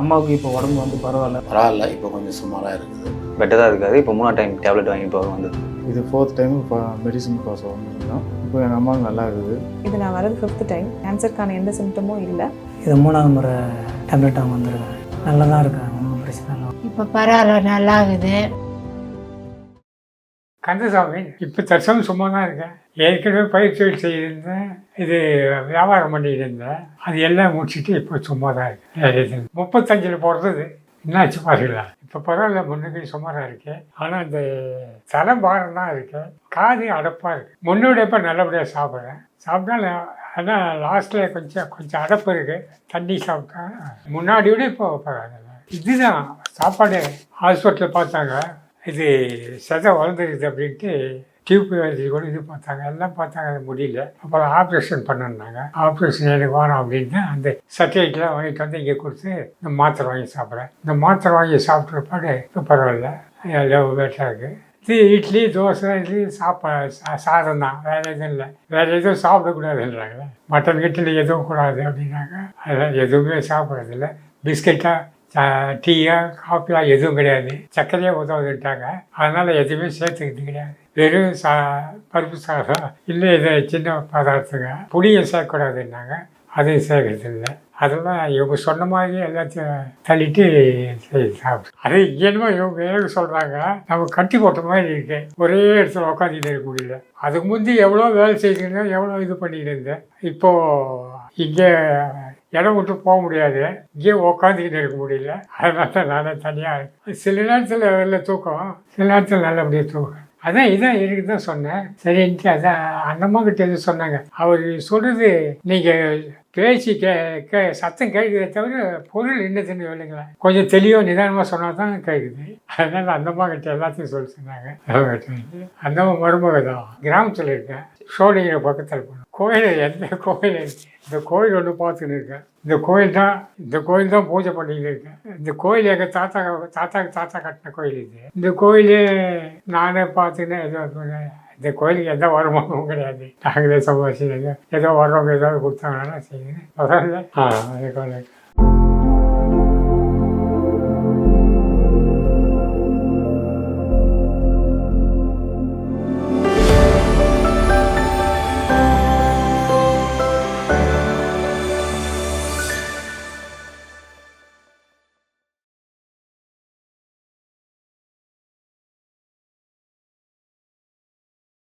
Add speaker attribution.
Speaker 1: அம்மாவுக்கு இப்போ உடம்பு வந்து பரவாயில்ல.
Speaker 2: பரவாயில்ல இப்போ கொஞ்சம் சுமாராக இருக்குது.
Speaker 3: பெட்டராக இருக்காது. இப்போ மூணாவது டைம் டேப்லெட் வாங்கி போக வந்தது
Speaker 1: இது ஃபோர்த் டைம் இப்போ மெடிசன் கோர்ஸ் வந்துருக்கோம் இப்போ எங்கள் அம்மாவுக்கு நல்லா இருக்குது.
Speaker 4: இது நான் வரது ஃபிஃப்த் டைம் கேன்சருக்கான எந்த சிம்டமும் இல்லை.
Speaker 5: இது மூணாவது முறை டேப்லெட் அவங்க வந்திருக்கேன் நல்லா தான் இருக்கேன் ஒன்றும் பிரச்சனை இல்லை.
Speaker 6: இப்போ பரவாயில்ல நல்லா இருக்குது.
Speaker 7: கந்தசாமி இப்போ தர்சனம் சும்மா தான் இருக்கேன். ஏற்கனவே பயிற்சிகள் செய்திருந்தேன் இது வியாபாரம் பண்ணிட்டு இருந்தேன் அது எல்லாம் முடிச்சுட்டு இப்போ சும்மா தான் இருக்கேன் முப்பத்தஞ்சில் பிறந்தது என்னாச்சு பாருங்களா இப்போ பரவாயில்ல முன்னுக்கு சுமாராக இருக்கேன் ஆனால் இந்த தலை பாரம் தான் இருக்கு. காது அடப்பாக இருக்கு. முன்னோட இப்போ நல்லபடியாக சாப்பிட்றேன். சாப்பிட்டா ஆனால் லாஸ்ட்டில் கொஞ்சம் கொஞ்சம் அடப்பு இருக்குது தண்ணி சாப்பிட்டா முன்னாடி விட இப்போ பரவாயில்ல. இதுதான் சாப்பாடு ஹாஸ்பிட்டலில் பார்த்தாங்க. இது செதை வளர்ந்துருக்குது அப்படின்ட்டு டியூப் வச்சு கூட இது பார்த்தாங்க. எல்லாம் பார்த்தாங்க. அது முடியல. அப்புறம் ஆப்ரேஷன் பண்ணாங்க ஆப்ரேஷன் எனக்கு வேணும் அப்படின்ட்டு அந்த சர்டிஃபிகேட்லாம் வாங்கிட்டு வந்து இங்கே கொடுத்து இந்த மாத்திரை வாங்கி சாப்பிட்றேன். இந்த மாத்திரை வாங்கி சாப்பிட்ற பாடு இப்போ பரவாயில்ல. எல்லாம் பெட்டராக இருக்குது இது இட்லி தோசை இது சாப்பா சா- சாதம் தான். வேறு எதுவும் இல்லை. வேறு எதுவும் சாப்பிடக்கூடாதுன்றாங்க. மட்டன் கிட்டில் எதுவும் கூடாது அப்படின்னாங்க. அதெல்லாம் எதுவுமே சாப்பிட்றதில்ல. பிஸ்கெட்டாக டீயா காஃபியா எதுவும் கிடையாது. சர்க்கரையே உதவுதுட்டாங்க அதனால் எதுவுமே சேர்த்துக்கிட்டு கிடையாது. வெறும் சா பருப்பு சாதம் இல்லை இது சின்ன பதார்த்தங்க. புளியை சேர்க்கக்கூடாதுன்னாங்க. அதையும் சேர்க்கறது இல்லை அதெல்லாம் இவங்க சொன்ன மாதிரி எல்லாத்தையும் தள்ளிட்டு சரி அது என்னமோ இவங்க எனக்கு சொல்கிறாங்க நம்ம கட்டி போட்ட மாதிரி இருக்கு. ஒரே இடத்துல உட்காந்துட்டு இருக்க முடியல. அதுக்கு முந்தி எவ்வளோ வேலை செய்திருந்தேன் எவ்வளோ இது பண்ணிட்டு இருந்தேன். இப்போது இங்கே இடம் விட்டு போக முடியாது. இங்கே உக்காந்துக்கிட்டு இருக்க முடியல. அதனால தான் நானே தனியாக இருக்கேன். சில நேரத்தில் வெளில தூக்கம் சில நேரத்தில் நல்லபடியாக தூக்கம். அதான் இதான் எனக்கு தான் சொன்னேன். சரின்ட்டு அதான் அண்ணம்மா கிட்ட சொன்னாங்க. அவர் சொல்கிறது நீங்கள் பேச்சு கே கே சத்தம் கேட்குதே தவிர பொருள் என்னதுன்னு இல்லைங்களா கொஞ்சம் தெளிவாக நிதானமாக சொன்னால் தான் கேட்குது. அதனால் அந்தம்மா கிட்ட எல்லாத்தையும் சொல்லி சொன்னாங்க. அந்தம்மா மருமக தான். கிராமத்தில் இருக்கேன் சோழிங்கிற பக்கத்தில் போனோம். கோயில் எந்த கோயில்? இந்த கோயில் ஒன்று பார்த்துன்னு இருக்கேன் இந்த கோயில் தான் இந்த கோயில் தான் பூஜை பண்ணிட்டு இருக்கேன் இந்த கோயில் எங்கள் தாத்தா தாத்தாக்கு தாத்தா கட்டின கோயில் இது. இந்த கோயில் நானே பார்த்துன்னு ஏதோ இந்த கோயிலுக்கு எந்த வருமானமும் கிடையாது நாங்களே சம்பாதிச்சு ஏதோ வர்றவங்க ஏதாவது கொடுத்தாங்கன்னா செய்யுங்க பரவாயில்ல ஆ அது கோயில்